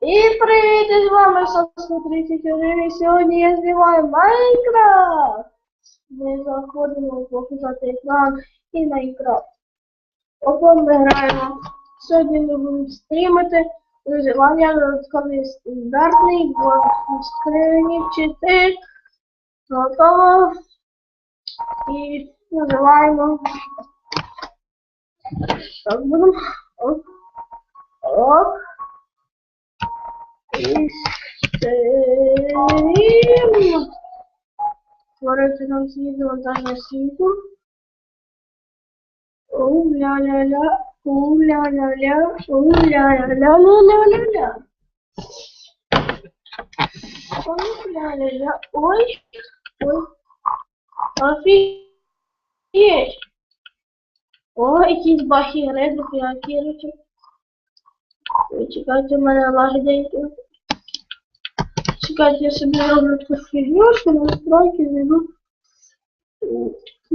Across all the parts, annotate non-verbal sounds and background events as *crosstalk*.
І привіт, з вами Соско 31 і сьогодні я знімаю Майнкрафт. Ми заходимо показати екран і Майнкрафт. Ото ми граємо. Сьогодні ми будемо стрімити виживання додатковий стандартний, бо скрині 4. Готово. І називаємо. Так, будемо. Оп. Оп. І стрім. Створити нам світло монтажне світло. У-ля-ля-ля, у-ля-ля-ля, у-ля-ля-ля-ля-ля-ля. У-ля-ля-ля, ой, ой. Офігеть. О, якісь бахіри, дофігакі речі. Ой, чекайте, у мене лаги деякі. Чекайте, я собі роблю таку фігню, що настройки зайду.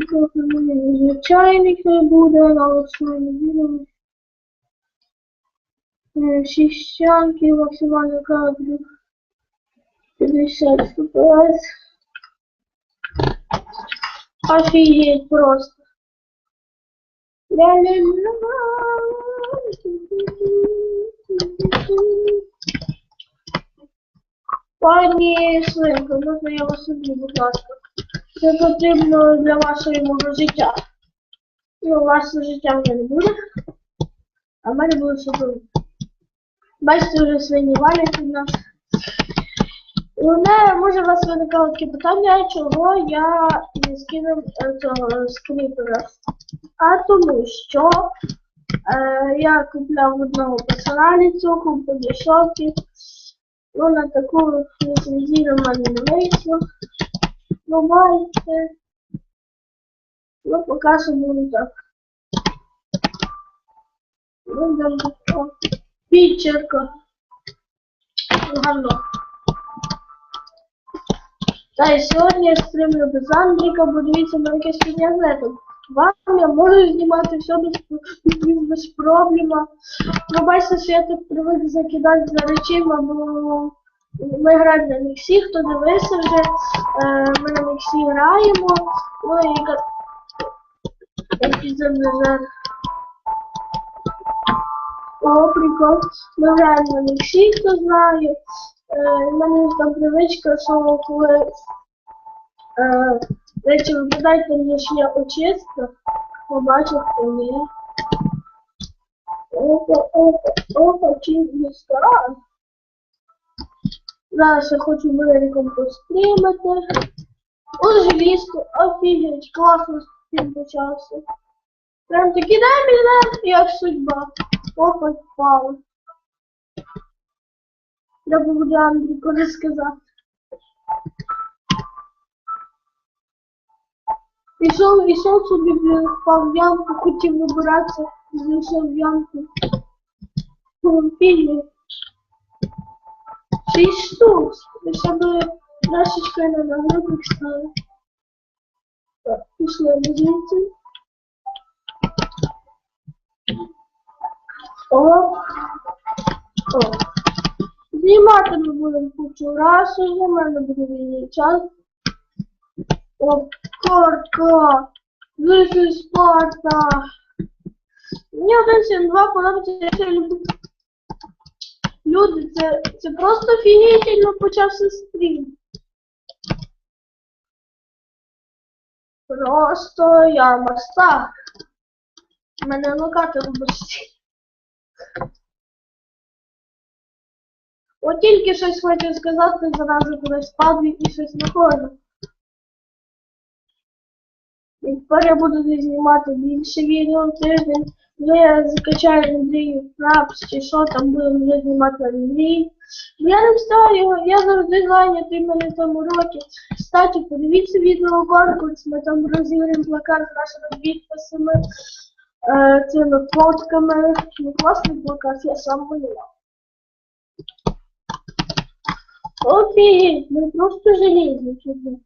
Трохи в мене звичайник не буде, налаштуємо відео. Шістянки, максимально кадрів. 50 FPS. Офігеть просто. Пані Свинко, можна я вас собі, будь ласка. Це потрібно для вашого мого життя. Ну, ваше життя вже не буде. А в мене буде супер. Бачите, вже свині валять від нас. У мене може у вас виникало таке питання, чого я не скинув е, цього скріпера. А тому що е, я купляв одного пацана ліцюку по дешевці. Ну, на мене не вийшло. Ну, бачите. Ну, поки що так. Ну, така пічерка. Гарно. Та й сьогодні я стримлю без Андріка, бо дивіться на якесь піднязнетом. Вам я можу знімати все без, без, проблема. Бачите, що я тут привик закидати за речима, бо ми граємо на Міксі, хто дивився вже, е, ми на Міксі граємо. Ну і як... Епізод О, прикол. Ми граємо на Міксі, хто знає. Е, мене там привичка, що коли е, речі там є ще очистка, побачив, то є. Опа, опа, опа, чиста. Зараз я хочу маленьком пострімити. О, желізко, офігеть, класно стрім почався. Прям таки дай мене, як судьба. Опа, впала. Треба буде Андрійку розказати. Пішов, ішов собі, блін, впав в ямку, хотів вибиратися, знайшов в ямку. Фільмі. Шість штук. Ще би трошечки на нагрудник стали. Так, пішли ми звідси. О. О. Знімати ми будемо кучу раз уже, в мене буде вільний час. О, Картка! This is Sparta! Мені один сім два подобається, я люблю. Люди, це, це просто офігітельно почався стрім. Просто я. У мене локатор вибачте. От тільки щось хочу сказати, зразу кудись падаю і щось знаходжу. І тепер я буду знімати більше відео в тиждень. Вже я закачаю Андрію Фрапс чи що там будемо вже знімати Андрій. Я не встаю я завжди зайнятий мене в тому році. Кстати, подивіться відео конкурс, ми там розіграємо плакат з нашими підписами, е, цими фотками. Ну, класний плакат, я сам малював. Окей, ми просто железні чудо.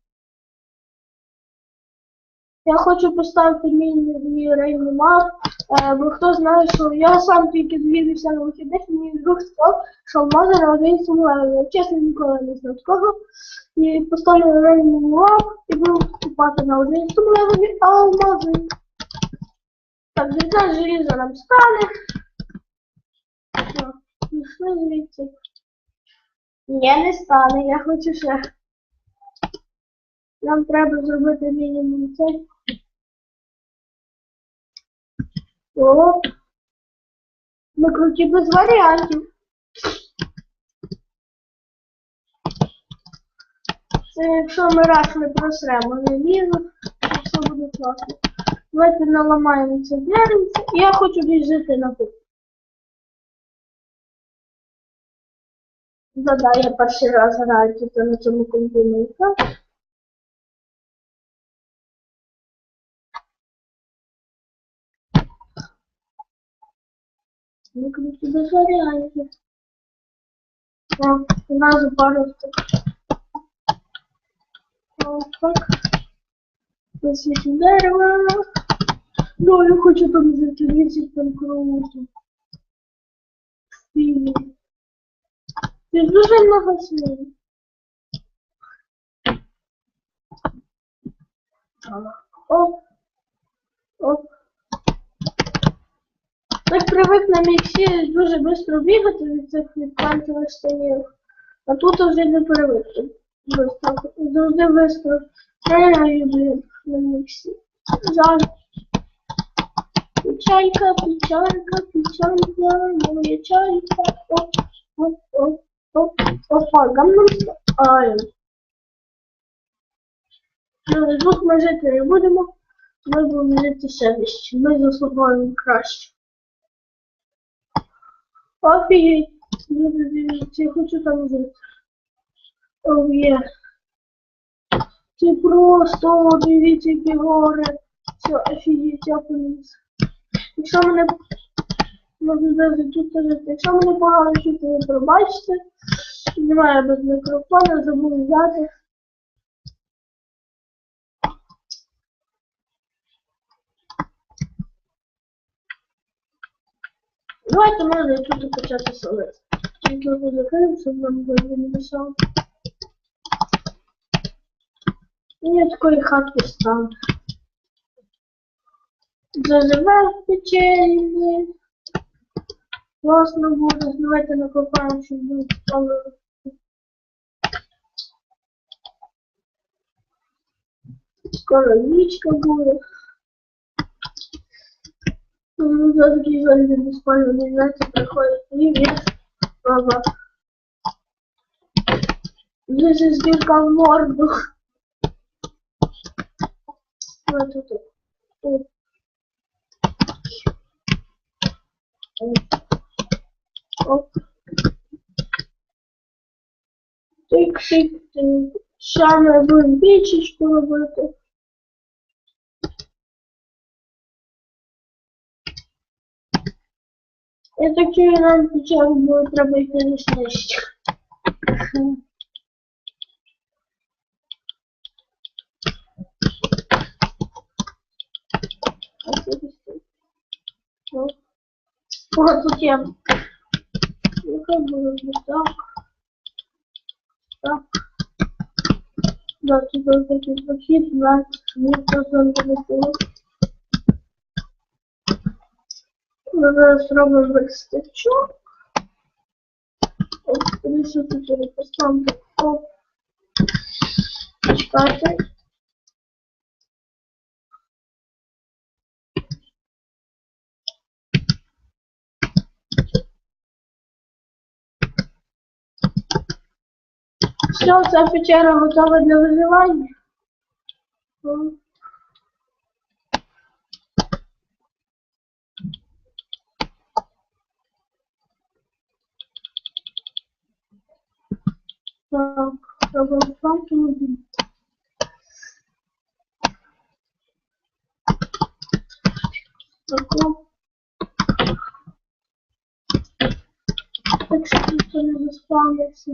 Я хочу поставити мій мій рейний мап Е, бо хто знає, що я сам тільки довідався на вихідних, мені друг сказав, що алмази на один сумлевий. Я чесно ніколи не знав такого. І поставив рейнував і був купати на один сумлевий алмази. Так, звідти желізо нам стане. Пішли звідси. Ні, не стане, я хочу ще. Нам треба зробити мінімум цей. О, ми круті без варіантів. Це якщо ми раз не просремо лізу, то все буде класно. Давайте наламаємо це дерево. Я хочу більш жити на кухні. Да-да, я перший раз граю тут на цьому комп'ютері. Ну, круто, без варіантів. О, одразу пару. О, так. Ці дерева. Ну, я хочу там дивіться, там круто. Стилі. Тут дуже много снігу. Оп. Оп. Так привик на міксі дуже швидко бігати від цих відкантових штанів. А тут вже не привик. Завжди швидко блін, на міксі. Жаль. Печалька, печалька, печалька, моя чайка. Оп, оп, оп, оп, опа, гамнам Ай. Ну, тут ми жити не будемо. Ми будемо жити ще вище. Ми заслуговуємо краще. Офігеть. Люди, дивіться, я хочу там жити. О, є. Це просто, які гори. Все, офігеть, я. Якщо мене можна навіть тут жити. Якщо мене погано чути, ви пробачите. Немає без мікрофона, забув взяти. Давайте можна тут почати солити. Тільки ви закриємо, нам голові не мішало. І я такої хатки стану. Заживе в печені. Класно буде, давайте накопаємо, щоб буде стало. Скоро нічка буде. Ну, за такие звонки бесплатно, не знаете, приходит привет, баба. Жизнь сбирка в морду. Вот тут. Тут. Оп. Тик-тик-тик. Саме будемо бічечку робити. Я так чую, нам спочатку буде треба йти лісничку. О, тут є. Яка буде так. Так. Да, тут ось такий похід, нас ніхто там не було. Ми зараз зробимо верстачок. Ось, скоріше тут поставлю. Оп. Чекайте. Все, ця печера готова для виживання. Саутгемптон. Так что никто не заспавнился.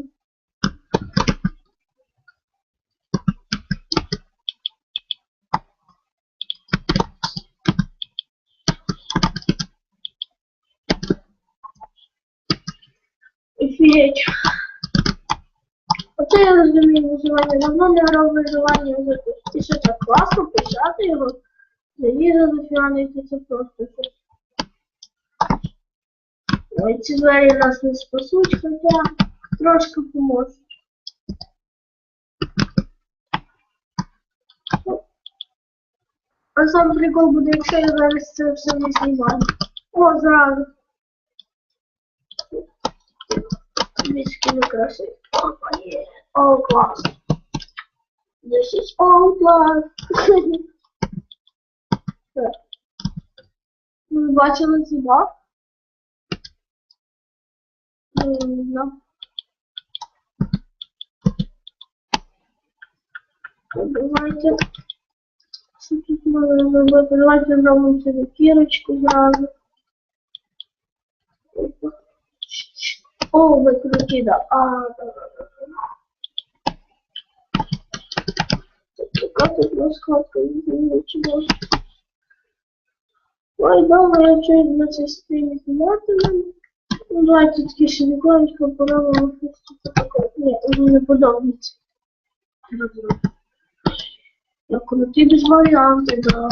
Ведь Оце я розумію виживання. Давно не грав виживання вже. Що так класно писати його. Залізо зафіанити, це просто щось. Ой, ці двері нас не спасуть, хоча трошки поможуть. А сам прикол буде, якщо я зараз це все не знімаю. О, зразу. Мішки красиві. Є. О. This is all class. Ви бачили? Ну, не Давайте. Що тут можна зробити? Давайте зробимо собі кірочку зразу. Опа. О, ви круті, да. А, да, да, да. Така тут розкладка, не чого. Ой, добре, я чую на. Ну, давайте такі ще поробимо. щось тут таке. Ні, мені не подобається. Я круті без варіантів, да.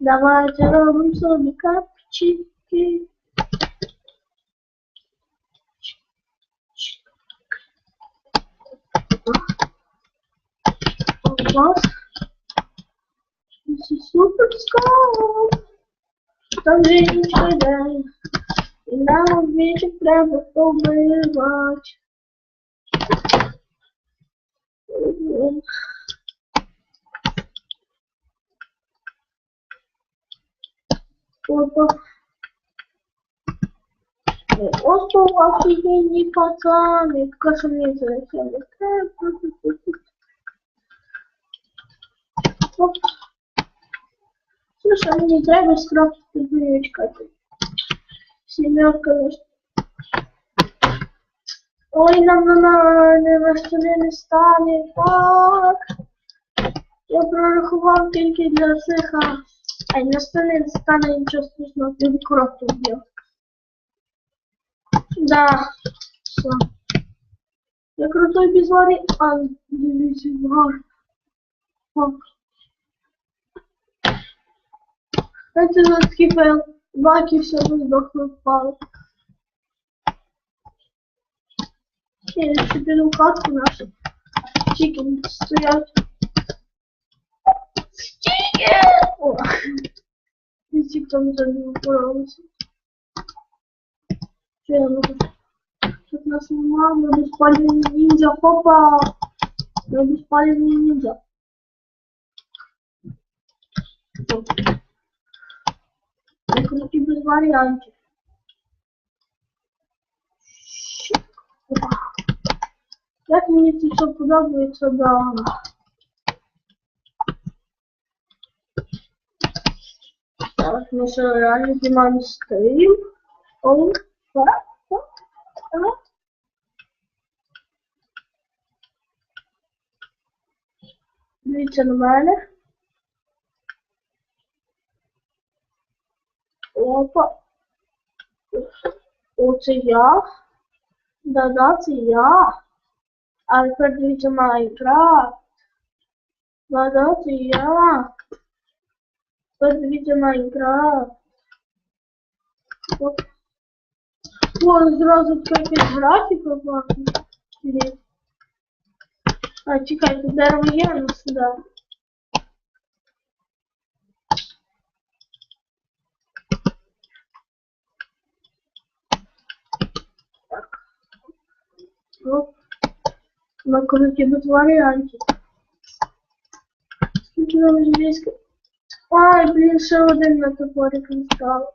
Давайте робимо собі капчики. Класс. This is super скал. Там жіночка йде. І нам вічі треба побивати. Опа. Просто офигенные пацаны. Кажется, мне это не Оп. Слушай, а мне треба скрафтить дырочка. Семерка. Ой, нам на, на, на, на столі не стане. Так. Я прорахував тільки для цих. а, Ай, на столі не стане нічого страшного, ти коробку вбив. Да. Все. Я крутой без вари. А, дивіться, гар. Так. Знаєте, за такий фейл. Баки все здохли впали. Я ще піду в хатку нашу. Чікен стоять. Чікен! О! *laughs* Всі там вже не впоралися. Можу? Тут нас нема, ми безпалівні ніндзя. Хопа! Ми безпалівні ніндзя. Я круті без варіантів. Опа. Як мені це все подобається, да. Зараз ми ще реально знімаємо стрім. О, так, так, так. Дивіться на мене. Опа. Оце я. Да-да, це я. А тепер О, зразу така якась графіка класна. Інтересно. А, чекайте, дерево є у нас сюди. Так. Оп. На круті без варіантів. Скільки нам железка? Ай, блін, ще один на топорик не стало.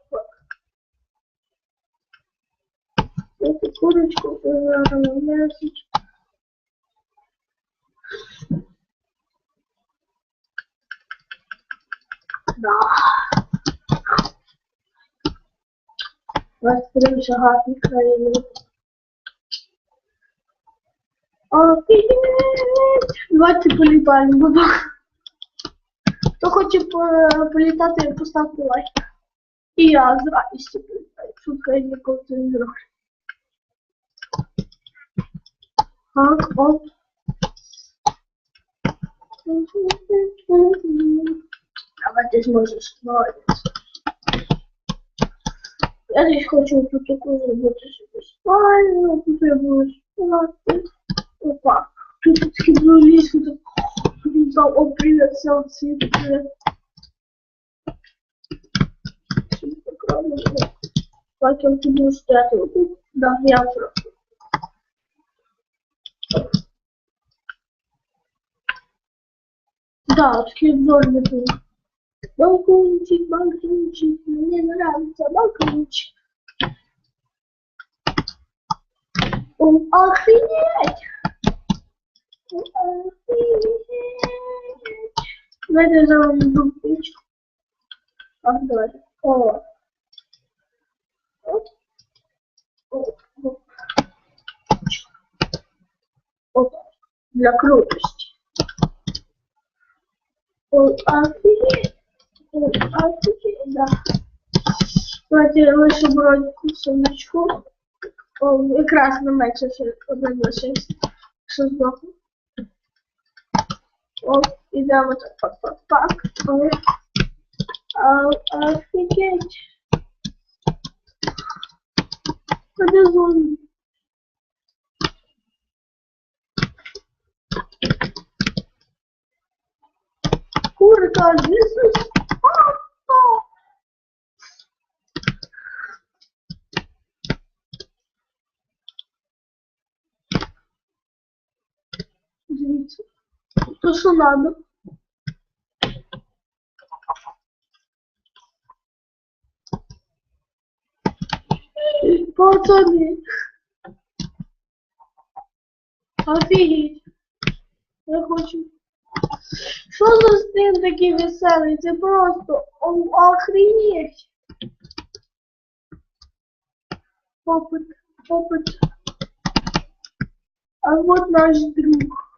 Эту курочку пожарила, мясочку. Да. Розкрив шагатний країни. Офігеть! Давайте політаємо, буду. Хто хоче по- політати, поставте лайк. І я з радістю приймаю. Шутка я ніколи не зроблю. Так, оп. Давай ти зможеш, молодець. Я десь хочу тут таку зробити собі спальню, тут я буду спати. Опа, тут такі були ліс, тут тут там, о, привіт, сел цвіт, привіт. Щоб так да, я такие дорогие. Балкончик, балкончик, мне нравится балкончик. О, охренеть! Охренеть! Давайте зробимо пічку. А, давай. О. Оп. Оп. Оп. Оп. Для крутости. Ой, офигеть. Ой, офигеть, да. Давайте лише броньку сумочку. О, якраз на мечі ще один лишився. Що збоку. О, ідемо так, пак, пак, пак. Ой. А, офигеть. Ходи зону. Курка, Иисус. Папа. Извините. То, что надо. Пацаны. Офигеть. Я хочу. Що за стрім такий веселий? Це просто охренеть. Опыт, опыт. А вот наш друг.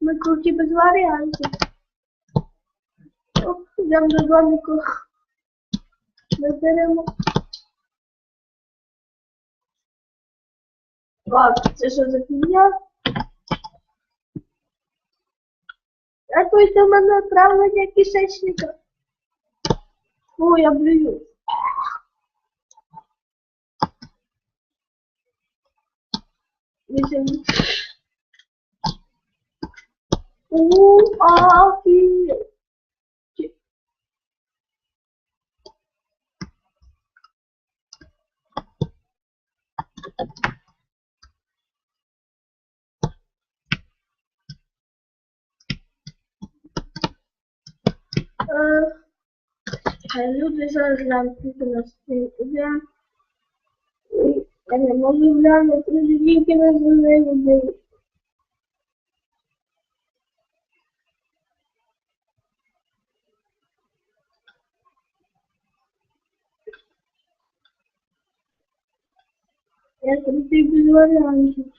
Ми круті без варіантів. Оп, йдемо до домику. Ми Ладно, це що за фігня? Рятуйте мене травлення кишечника. О, я блюю. Вісім. У, афі. Е, Люди зараз глянуть на стрім іде. Я не можу глянути, тільки на землі. Я крутий без варіантів.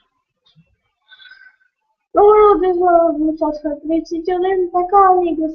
Ну, зараз 31, така, ніби